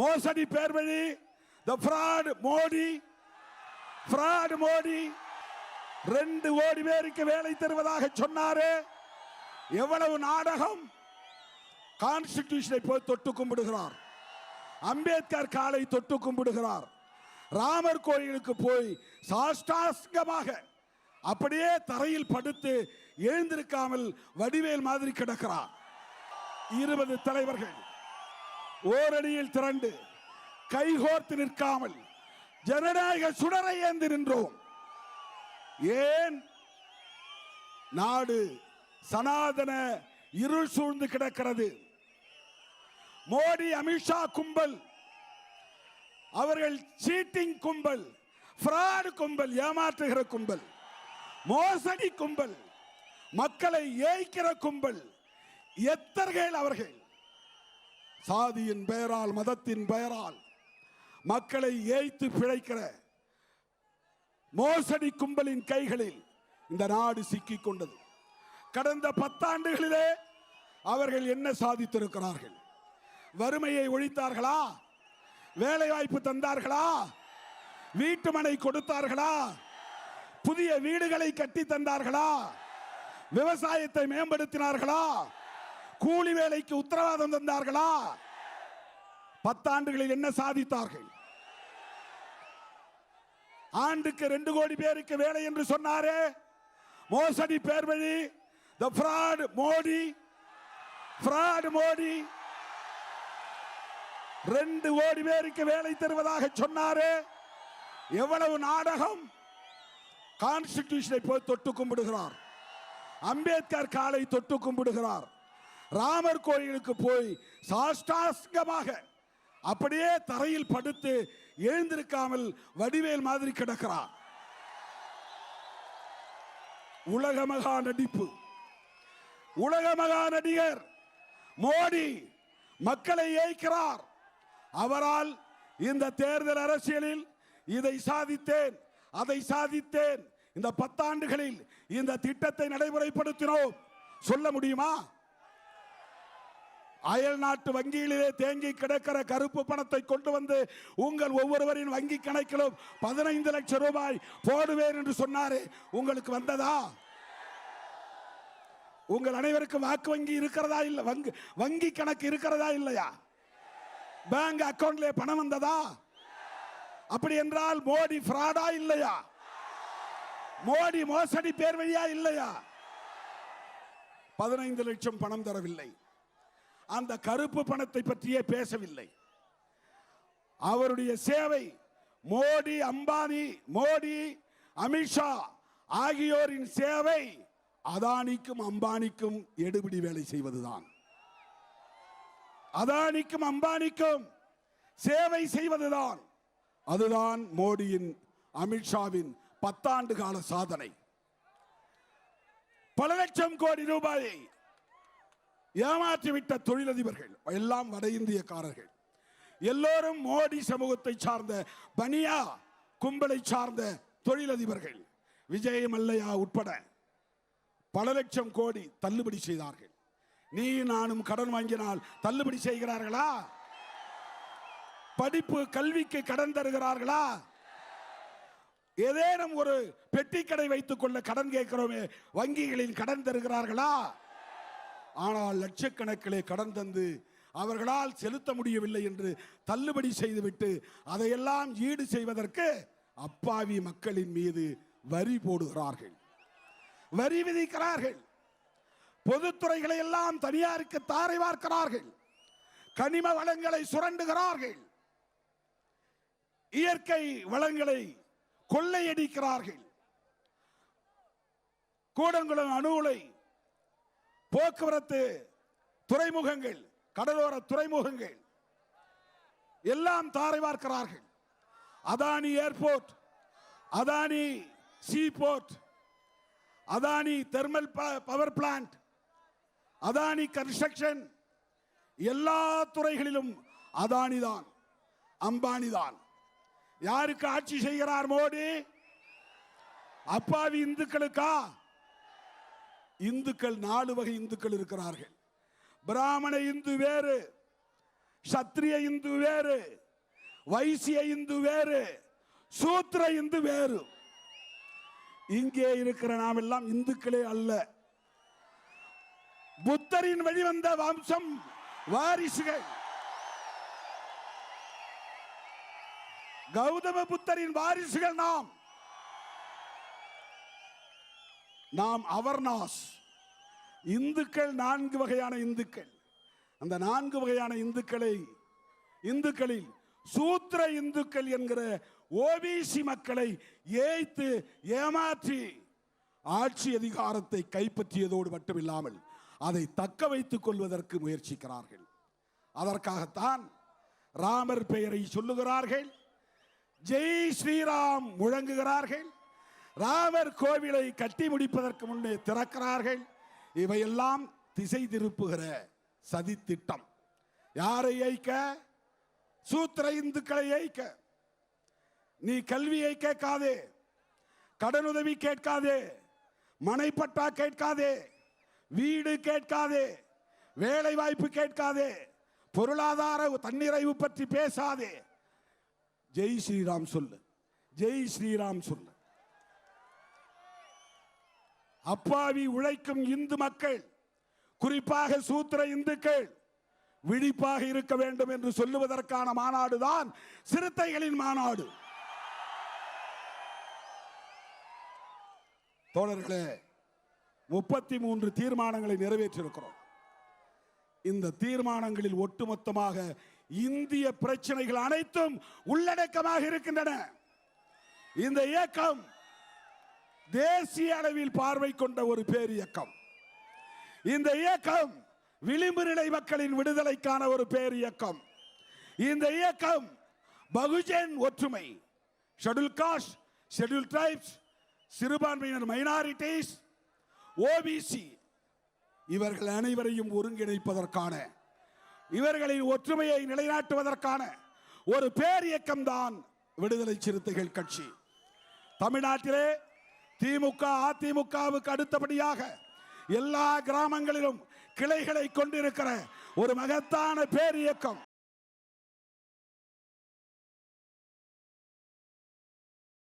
மோசடி பேர் வழி the fraud Modi fraud Modi. ரெண்டு கோடி பேருக்கு வேலை தருவதாக சொன்னாரு. எவ்வளவு நாடகம்? கான்ஸ்டிடியூஷனை போய் தொட்டு கும்பிடுகிறார். அம்பேத்கர் காலை தொட்டு கும்பிடுகிறார். ராமர் கோயிலுக்கு போய் சாஷ்டாங்கமாக அப்படியே தரையில் படுத்து எழுந்திருக்காமல் வடிவேல் மாதிரி கிடக்கிறார். இருபது தலைவர்கள். ஓரடியில் திரண்டு கைகோர்த்து நிற்காமல் ஜனநாயக சுடரை ஏந்து நின்றோம். ஏன்? நாடு சனாதன இருள் சூழ்ந்து கிடக்கிறது. மோடி அமித்ஷா கும்பல் அவர்கள் சீட்டிங் கும்பல் ஃப்ராடு கும்பல் ஏமாற்றுகிற கும்பல் மோசடி கும்பல் மக்களை ஏய்க்கிற கும்பல் எத்தர்கள் அவர்கள்? சாதியின் பெயரால் மதத்தின் பெயரால் மக்களை ஏய்த்து பிழைக்கிற மோசடி கும்பலின் கைகளில் இந்த நாடு சிக்கிக் கொண்டது. கடந்த பத்தாண்டுகளிலே அவர்கள் என்ன சாதித்திருக்கிறார்கள்? வறுமையை ஒழித்தார்களா? வேலை வாய்ப்பு தந்தார்களா வீட்டுமனை கொடுத்தார்களா? புதிய வீடுகளை கட்டி தந்தார்களா? விவசாயத்தை மேம்படுத்தினார்களா? கூலி வேலைக்கு உத்தரவாதம் தந்தார்களா? பத்தாண்டுகளில் என்ன சாதித்தார்கள்? ஆண்டுக்கு ரெண்டு கோடி பேருக்கு வேலை என்று சொன்னாரே. மோசடி பேர் வழி the fraud Modi fraud Modi. ரெண்டு கோடி பேருக்கு வேலை தருவதாக சொன்னாரே. எவ்வளவு நாடகம்? கான்ஸ்டிடியூஷனை போய் தொட்டு கும்பிடுகிறார். அம்பேத்கர் காலை தொட்டு கும்பிடுகிறார். ராமர் கோயிலுக்கு போய் சாஷ்டாங்கமாக அப்படியே தரையில் படுத்து எழுந்திருக்காமல் வடிவேல் மாதிரி கிடக்கிறார் உலக மகா நடிப்பு. உலக மகா நடிகர் மோடி மக்களை ஏய்க்கிறார். அவரால் இந்த தேர்தல் அரசியலில் இதை சாதித்தேன் அதை சாதித்தேன். இந்த பத்தாண்டுகளில் இந்த திட்டத்தை நடைமுறைப்படுத்தினோம். சொல்ல முடியுமா? அயல் நாட்டு வங்கியிலே தேங்கி கிடக்கிற கருப்பு பணத்தை கொண்டு வந்து உங்கள் ஒவ்வொருவரின் வங்கி கணக்கிலும் பதினைந்து லட்சம் ரூபாய் போடுவேன் என்று சொன்னாரே. உங்களுக்கு வந்ததா? உங்கள் அனைவருக்கும் வாக்கு வங்கி இருக்கிறதா இல்ல வங்கி வங்கி கணக்கு இருக்கிறதா இல்லையா? பேங்க் அக்கௌண்ட்ல பணம் வந்ததா? அப்படி என்றால் மோடி ஃப்ராடா இல்லையா? மோடி மோசடி பேர் வழியா இல்லையா? பதினைந்து லட்சம் பணம் தரவில்லை. அந்த கருப்பு பணத்தை பற்றியே பேசவில்லை. அவருடைய சேவை மோடி அம்பானி மோடி அமித்ஷா ஆகியோரின் சேவை அதானிக்கும் அம்பானிக்கும் எடுபிடி வேலை செய்வதுதான். அதானிக்கும் அம்பானிக்கும் சேவை செய்வதுதான். அதுதான் மோடியின் அமித்ஷாவின் பத்தாண்டு கால சாதனை. பல லட்சம் கோடி ரூபாயை ஏமாற்றிவிட்ட தொழிலதிபர்கள் எல்லாம் வட இந்தியக்காரர்கள். எல்லோரும் மோடி சமூகத்தை சார்ந்த பனியா கும்பலை சார்ந்த தொழிலதிபர்கள் விஜய் மல்லையா உட்பட பல லட்சம் கோடி தள்ளுபடி செய்தார்கள். நீ நானும் கடன் வாங்கினால் தள்ளுபடி செய்கிறார்களா? படிப்பு கல்விக்கு கடன் தருகிறார்களா? ஏதேனும் ஒரு பெட்டி கடை வைத்துக் கொள்ள கடன் கேட்கிறோமே வங்கிகளில் கடன் தருகிறார்களா? ஆனால் லட்சக்கணக்கிலே கடன் தந்து அவர்களால் செலுத்த முடியவில்லை என்று தள்ளுபடி செய்துவிட்டு அதையெல்லாம் ஈடு செய்வதற்கு அப்பாவி மக்களின் மீது வரி போடுகிறார்கள். வரி விதிக்கிறார்கள். பொதுத்துறைகளை எல்லாம் தனியாருக்கு தாரை வார்க்கிறார்கள். கனிம வளங்களை சுரண்டுகிறார்கள். இயற்கை வளங்களை கொள்ளையடிக்கிறார்கள். கூடங்குளம் அணு உலை போக்குவரத்து துறைமுகங்கள் கடலோர துறைமுகங்கள் எல்லாம் தாரை பார்க்கிறார்கள். Adani airport Adani sea port Adani thermal power plant Adani construction எல்லா துறைகளிலும் அதானி தான் அம்பானி தான். யாருக்கு ஆட்சி செய்கிறார் மோடி? அப்பாவி இந்துக்களுக்கா? இந்துக்கள் நாலு வகை இந்துக்கள் இருக்கிறார்கள். பிராமண இந்து வேறு சத்திரிய இந்து வேறு வைசிய இந்து வேறு சூத்திர இந்து வேறு. இங்கே இருக்கிற நாம் எல்லாம் இந்துக்களே அல்ல. புத்தரின் வழிவந்த வம்சம் வாரிசுகள். கௌதம புத்தரின் வாரிசுகள் நாம். நாம் அவர்நாஸ் இந்துக்கள் நான்கு வகையான இந்துக்கள். அந்த நான்கு வகையான இந்துக்களை இந்துக்களில் சூத்திர இந்துக்கள் என்கிற ஓபிசி மக்களை ஏய்த்து ஏமாற்றி ஆட்சி அதிகாரத்தை கைப்பற்றியதோடு மட்டுமில்லாமல் அதை தக்க வைத்துக் கொள்வதற்கு முயற்சிக்கிறார்கள். அதற்காகத்தான் ராமர் பெயரை சொல்லுகிறார்கள். ஜெய் ஸ்ரீராம் முழங்குகிறார்கள். ராமர் கோவிலை கட்டி முடிப்பதற்கு முன்னே திறக்கிறார்கள். இவையெல்லாம் திசை திருப்புகிற சதி திட்டம் யாரை ஏய்க்க? சூத்திர இந்துக்களை ஏய்க்க. நீ கல்வியை கேட்காதே கடனுதவி கேட்காதே. மனைப்பட்டா கேட்காதே. வீடு கேட்காதே. வேலை வாய்ப்பு கேட்காதே. பொருளாதார தன்னிறைவு பற்றி பேசாதே. ஜெய் ஸ்ரீராம் சொல்லு. ஜெய் ஸ்ரீராம் சொல்லு. அப்பாவி உழைக்கும் இந்து மக்கள் குறிப்பாக சூத்திர இந்துக்கள் விழிப்பாக இருக்க வேண்டும் என்று சொல்லுவதற்கான மாநாடு தான் சிறுத்தைகளின் மாநாடு. தோழர்களே முப்பத்தி மூன்று தீர்மானங்களை நிறைவேற்றியிருக்கிறோம் இந்த தீர்மானங்களில் ஒட்டுமொத்தமாக இந்திய பிரச்சனைகள் அனைத்தும் உள்ளடக்கமாக இருக்கின்றன. இந்த இயக்கம் தேசிய அளவில் பார்வை கொண்ட ஒரு பேர் இயக்கம். இந்த இயக்கம் விளிம்பு நிலை மக்களின் விடுதலைக்கான ஒரு பேர் இயக்கம். இந்த இயக்கம் பகுஜன் ஒற்றுமை ஷெடியூல் காஸ்ட் ஷெட்யூல் டிரைப்ஸ் சிறுபான்மையினர் மைனாரிட்டிஸ் ஓபிசி இவர்கள் அனைவரையும் ஒருங்கிணைப்பதற்கான இவர்களின் ஒற்றுமையை நிலைநாட்டுவதற்கான ஒரு பேர் இயக்கம்தான் விடுதலை சிறுத்தைகள் கட்சி. தமிழ்நாட்டிலே திமுக அதிமுகவுக்கு அடுத்தபடியாக எல்லா கிராமங்களிலும் கிளைகளை கொண்டிருக்கிற ஒரு மகத்தான பேர் இயக்கம்